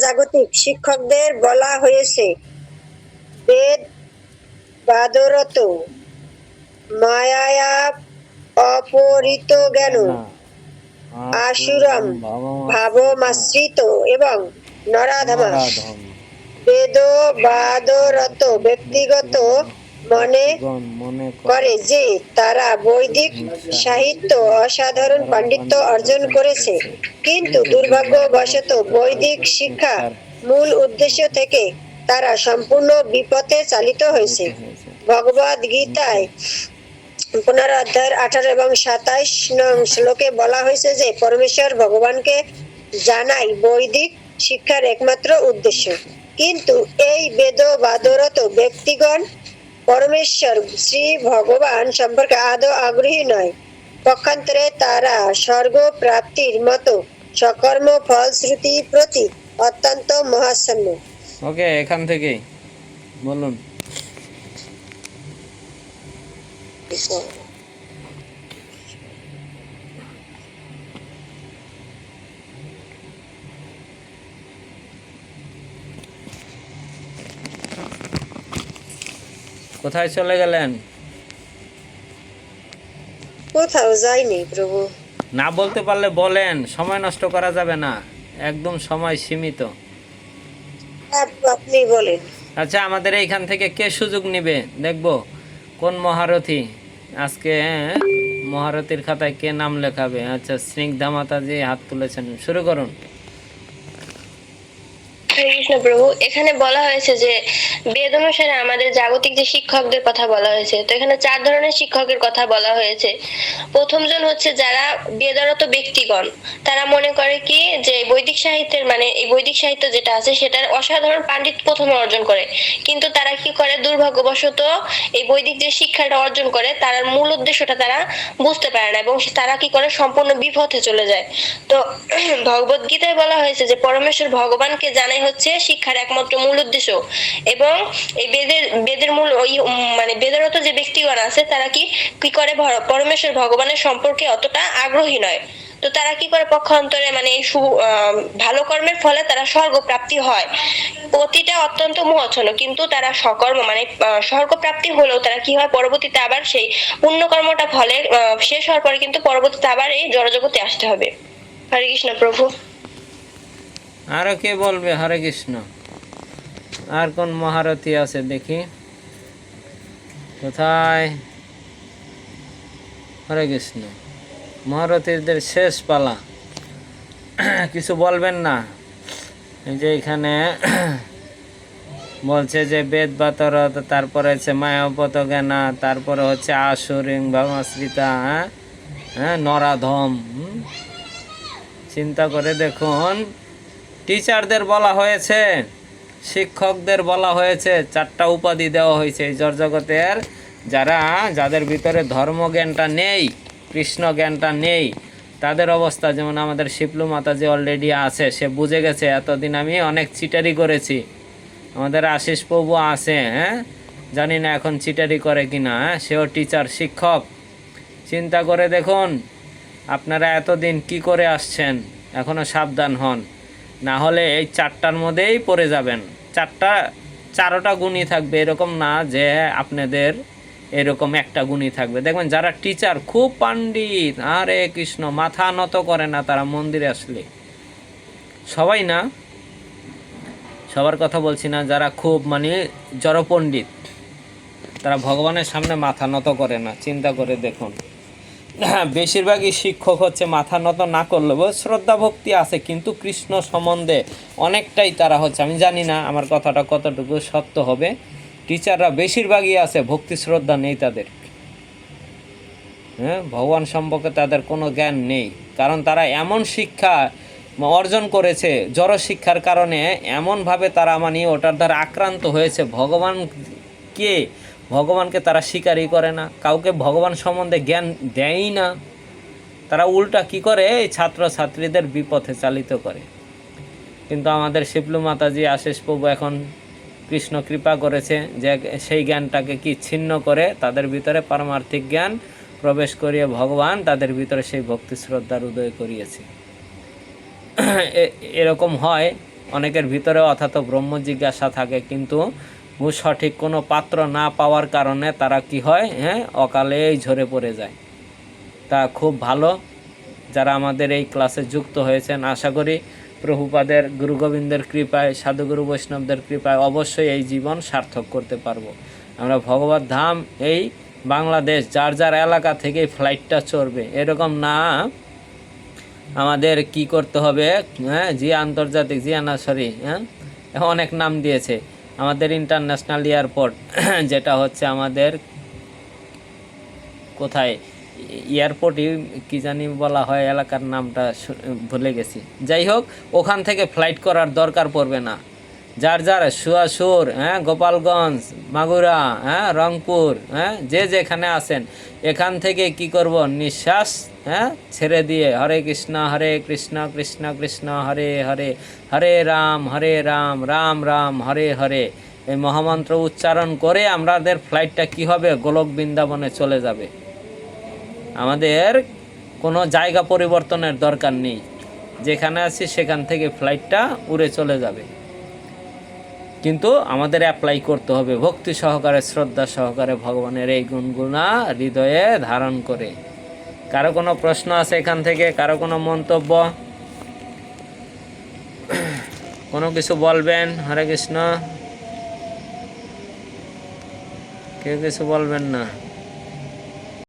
জাগতিক শিক্ষকদের বলা হয়েছে বেদ বাদরত মায়া অপরিত জ্ঞান আশুরম ভাবমাশ্রিত এবং নরাধমা। বেদ বাদরত ব্যক্তিগত মনে মনে করে। যে তারা বৈদিক সাহিত্য অসাধারণ পাণ্ডিত্য অর্জন করেছে। কিন্তু দুর্ভাগ্যবশত বৈদিক শিক্ষা মূল উদ্দেশ্য থেকে তারা সম্পূর্ণ বিপথে চালিত হয়েছে। ভগবদ গীতায় পনেরো অধ্যায়ের আঠারো এবং সাতাইশ নং শ্লোকে বলা হয়েছে যে পরমেশ্বর ভগবানকে জানাই বৈদিক শিক্ষার একমাত্র উদ্দেশ্য। কিন্তু এই বেদবাদরত ব্যক্তিগণ পরমেশ্বর শ্রী ভগবান সম্পর্কে আদৌ আগ্রহী নয়। পক্ষান্তরে তারা স্বর্গ প্রাপ্তির মতো সকর্ম ফলশ্রুতি প্রতি অত্যন্ত মহাসম্য ওকে এখান থেকেই। বলুন। কোথায় চলে গেলেন? কোথাও যায়নি প্রভু। না বলতে পারলে বলেন সময় নষ্ট করা যাবে না একদম সময় সীমিত। আপনি বলেন। আচ্ছা আমাদের এইখান থেকে কে সুযোগ নেবে? দেখব কোন মহারথী? আজকে হ্যাঁ, মহারথীর খাতায় কে নাম লেখাবে? আচ্ছা স্নিগ্ধা মাতাজি হাত তুলেছেন শুরু করুন। কৃষ্ণ প্রভু এখানে বলা হয়েছে যে বেদ অনুসারে আমাদের জাগতিক যে শিক্ষকদের কথা বলা হয়েছে, তো এখানে চার ধরনের শিক্ষকের কথা বলা হয়েছে। প্রথমজন হচ্ছে যারা বেদারত ব্যক্তিগণ, তারা মনে করে কি যে বৈদিক সাহিত্যের মানে এই বৈদিক সাহিত্য যেটা আছে সেটার অসাধারণ পাণ্ডিত প্রথমে অর্জন করে। কিন্তু তারা কি করে? দুর্ভাগ্যবশত এই বৈদিক যে শিক্ষাটা অর্জন করে, তার মূল উদ্দেশ্যটা তারা বুঝতে পারে না এবং তারা কি করে? সম্পূর্ণ বিপথে চলে যায়। তো ভগবত গীতায় বলা হয়েছে যে পরমেশ্বর ভগবানকে জানাই হচ্ছে শিক্ষার একমাত্র মূল উদ্দেশ্য। এবং এই বেদের বেদের মূল ওই মানে বেদারত যে ব্যক্তিগণ আছে, তারা কি কি করে? পরমেশ্বর ভগবানের সম্পর্কে অতটা আগ্রহী নয়। তো তারা কি করে? পক্ষান্তরে মানে ভালো কর্মের ফলে তারা স্বর্গ প্রাপ্তি হয়। অতিটা অত্যন্ত মহচ্ছন্ন, কিন্তু তারা সকর্ম মানে স্বর্গ প্রাপ্তি হলেও তারা কি হয়? পরবর্তীতে আবার সেই পুণ্যকর্মটা ফলে শেষ হওয়ার পরে কিন্তু পরবর্তীতে আবার এই জড়জগতে আসতে হবে। হরে কৃষ্ণ প্রভু। আরও কে বলবে হরে কৃষ্ণ? আর কোন মহারথী আছে দেখি। কোথায়? হরে কৃষ্ণ। মহারথীদের শেষ পালা। কিছু বলবেন না? এই যে এখানে বলছে যে বেদ বাতরত তারপরে হচ্ছে মায়াপত জ্ঞানা তারপরে হচ্ছে আসুরিং ভামাশ্রিতা হ্যাঁ? হ্যাঁ নরাধম। চিন্তা করে দেখুন। টিচারদের বলা হয়েছে, শিক্ষকদের বলা হয়েছে, চারটা উপাধি দেওয়া হয়েছে এই জড়জগতের। যারা, যাদের ভিতরে ধর্মজ্ঞানটা নেই কৃষ্ণ জ্ঞানটা নেই, তাদের অবস্থা যেমন আমাদের শিপলু মাতা যে অলরেডি আছে, সে বুঝে গেছে, এতদিন আমি অনেক চিটারি করেছি। আমাদের আশিস প্রভু আছে হ্যাঁ? জানি না এখন চিটারি করে কিনা হ্যাঁ? সেও টিচার শিক্ষক। চিন্তা করে দেখুন, আপনারা এতদিন কি করে আসছেন? এখনও সাবধান হন। না হলে এই চারটার মধ্যেই পড়ে যাবেন। চারটা, চারোটা গুণই থাকবে, এরকম না যে আপনাদের এরকম একটা গুণই থাকবে। দেখবেন যারা টিচার খুব পাণ্ডিত, আরে কৃষ্ণ, মাথা নত করে না তারা মন্দিরে আসলে। সবাই না? সবার কথা বলছি না, যারা খুব মানে জড়পণ্ডিত, তারা ভগবানের সামনে মাথা নত করে না, চিন্তা করে দেখুন। বেশিরভাগই শিক্ষক হচ্ছে মাথা নত না করলেও শ্রদ্ধা ভক্তি আছে, কিন্তু কৃষ্ণ সম্বন্ধে অনেকটাই তারা হচ্ছে, আমি জানি না আমার কথাটা কতটুকু সত্য হবে। টিচাররা বেশিরভাগই আছে ভক্তি শ্রদ্ধা নেই তাদের। হ্যাঁ ভগবান সম্পর্কে তাদের কোনো জ্ঞান নেই। কারণ তারা এমন শিক্ষা অর্জন করেছে, জড় শিক্ষার কারণে এমনভাবে তারা মানে ওটার দ্বারা আক্রান্ত হয়েছে। ভগবান কে ভগবানকে তারা স্বীকারই করে না, কাউকে ভগবান সম্বন্ধে জ্ঞান দেয়ই না। তারা উল্টা কি করে? এই ছাত্র ছাত্রীদের বিপথে চালিত করে। কিন্তু আমাদের শিবলু মাতাজি, আশিস প্রভু এখন কৃষ্ণ কৃপা করেছে যে সেই জ্ঞানটাকে কি ছিন্ন করে তাদের ভিতরে পারমার্থিক জ্ঞান প্রবেশ করিয়ে ভগবান তাদের ভিতরে সেই ভক্তি শ্রদ্ধার উদয় করিয়েছে। এরকম হয়, অনেকের ভিতরে অর্থাৎ ব্রহ্ম জিজ্ঞাসা থাকে, কিন্তু সঠিক কোনো পাত্র না পাওয়ার কারণে তারা কি হয় হ্যাঁ অকালেই ঝরে পড়ে যায়। তা খুব ভালো যারা আমাদের এই ক্লাসে যুক্ত হয়েছেন। আশা করি প্রভুপাদের, গুরু গোবিন্দের কৃপায় সাধুগুরু বৈষ্ণবদের কৃপায় অবশ্যই এই জীবন সার্থক করতে পারব। আমরা ভগবত ধাম, এই বাংলাদেশ, যার যার এলাকা থেকে ফ্লাইটটা চড়বে। এরকম না, আমাদের কি করতে হবে হ্যাঁ জিয়া আন্তর্জাতিক জিয়া না সরি হ্যাঁ অনেক নাম দিয়েছে। আমাদের ইন্টারন্যাশনাল এয়ারপোর্ট যেটা হচ্ছে আমাদের কোথায়? এয়ারপোর্টই কি জানি বলা হয়, এলাকার নামটা ভুলে গেছি। যাই হোক, ওখান থেকে ফ্লাইট করার দরকার পড়বে না। যার যার সুয়াসুর হ্যাঁ গোপালগঞ্জ, মাগুরা হ্যাঁ রংপুর হ্যাঁ যে যেখানে আছেন, এখান থেকে কি করব? নিঃশ্বাস হ্যাঁ ছেড়ে দিয়ে, হরে কৃষ্ণ হরে কৃষ্ণ কৃষ্ণ কৃষ্ণ, হরে হরে হরে রাম হরে রাম রাম রাম, হরে হরে। এই মহামন্ত্র উচ্চারণ করে আমাদের ফ্লাইটটা কি হবে? গোলক বৃন্দাবনে চলে যাবে। আমাদের কোনো জায়গা পরিবর্তনের দরকার নেই। যেখানে আছি, সেখান থেকে ফ্লাইটটা উড়ে চলে যাবে। কিন্তু আমাদের অ্যাপ্লাই করতে হবে। ভক্তি সহকারে, শ্রদ্ধা সহকারে ভগবানের এই গুণগুণা হৃদয়ে ধারণ করে। কারও কোনো প্রশ্ন আছে এখান থেকে? কারও কোনো মন্তব্য? কোনো কিছু বলবেন? হরে কৃষ্ণ। কেউ কিছু বলবেন না।